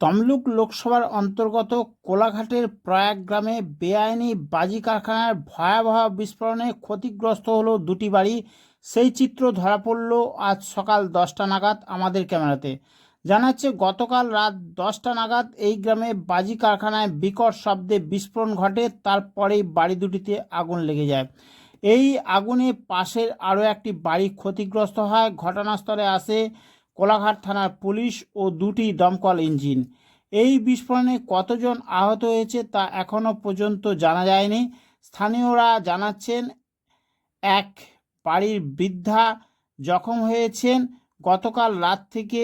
তমলুক লোকসভার অন্তর্গত কোলাঘাটের প্রয়াগ গ্রামে বেআইনি বাজি কারখানার ভয়াবহ বিস্ফোরণে ক্ষতিগ্রস্ত হলো দুটি বাড়ি। সেই চিত্র ধরা পড়ল আজ সকাল দশটা নাগাদ আমাদের ক্যামেরাতে। জানাচ্ছে, গতকাল রাত দশটা নাগাদ এই গ্রামে বাজি কারখানায় বিকট শব্দে বিস্ফোরণ ঘটে, তারপরেই বাড়ি দুটিতে আগুন লেগে যায়। এই আগুনে পাশের আরও একটি বাড়ি ক্ষতিগ্রস্ত হয়, ঘটনাস্থলে আসে কোলাঘাট থানার পুলিশ ও দুটি দমকল ইঞ্জিন। এই বিস্ফোরণে কতজন আহত হয়েছে তা এখনও পর্যন্ত জানা যায়নি। স্থানীয়রা জানাচ্ছেন, এক বাড়ির বৃদ্ধা জখম হয়েছেন। গতকাল রাত থেকে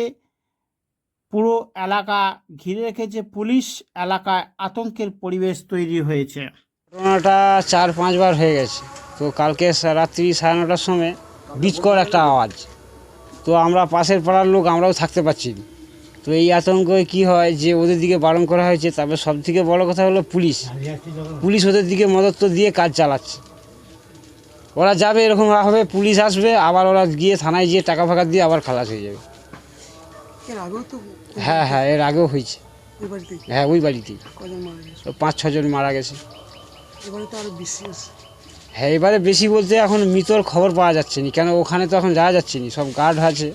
পুরো এলাকা ঘিরে রেখেছে পুলিশ। এলাকায় আতঙ্কের পরিবেশ তৈরি হয়েছে। ঘটনাটা চার পাঁচবার হয়ে গেছে। তো কালকে রাত্রি সাড়ে নটার সময় বিচকর একটা আওয়াজ। তো আমরা পাশের পাড়ার লোক আমরাও থাকতে পারছি। তো এই আতঙ্কে কি হয় যে ওদের দিকে বারণ করা হয়েছে তারপর সব থেকে বড় কথা হলো পুলিশ। পুলিশ ওদের দিকে মদত দিয়ে কাজ চালাচ্ছে। ওরা যাবে এরকম হবে পুলিশ আসবে আবার ওরা গিয়ে থানায় গিয়ে টাকা ফাঁকা দিয়ে আবার খালাস হয়ে যাবে। হ্যাঁ হ্যাঁ এর আগেও হয়েছে। হ্যাঁ ওই বাড়িতেই। পাঁচ ছজন মারা গেছে। হ্যাঁ এবারে বেশি বলতে এখন মৃতর খবর পাওয়া যাচ্ছে না কেন ওখানে তো এখন যাওয়া যাচ্ছে না সব গার্ড আছে।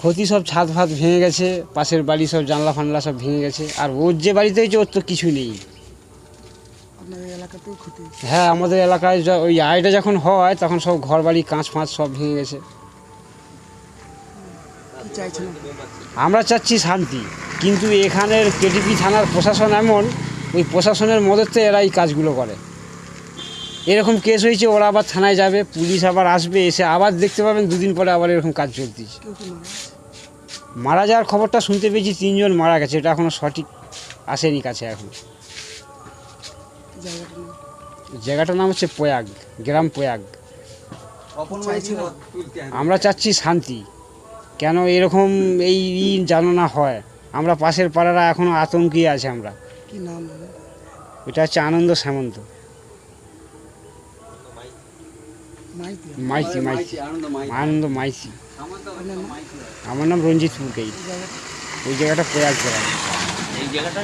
ক্ষতি সব? ছাদ ফাত ভেঙে গেছে পাশের বাড়ি সব জানলা ফানলা সব ভেঙে গেছে আর ওর যে বাড়িতে হয়েছে ওর তো কিছু নেই। হ্যাঁ আমাদের এলাকায় ওই আইটা যখন হয় তখন সব ঘর বাড়ি কাঁচ ফাঁচ সব ভেঙে গেছে? আমরা চাচ্ছি শান্তি কিন্তু এখানের কেটিপি থানার প্রশাসন এমন ওই প্রশাসনের মদতে এরা এই কাজগুলো করে। এরকম কেস হয়েছে ওরা আবার থানায় যাবে পুলিশ আবার আসবে এসে আবার দেখতে পাবেন দুদিন পরে আবার এরকম কাজ চলতেছে। মারা যাওয়ার খবরটা শুনতে পেয়েছি তিনজন মারা গেছে এটা এখনও সঠিক আসেনি কাছে এখন। জায়গাটার নাম হচ্ছে প্রয়াগ গ্রাম প্রয়াগ। আমরা চাচ্ছি শান্তি। কেন এরকম এই যেন না হয় আমরা পাশের পাড়ারা এখনও আতঙ্কে আছে আমরা। এটা হচ্ছে আনন্দ সামন্ত। মাইতি। মাইতি আনন্দ মাইসি আমার নাম রঞ্জিত মুকেই ওই জায়গাটা। প্রয়াগ করা এই জায়গাটা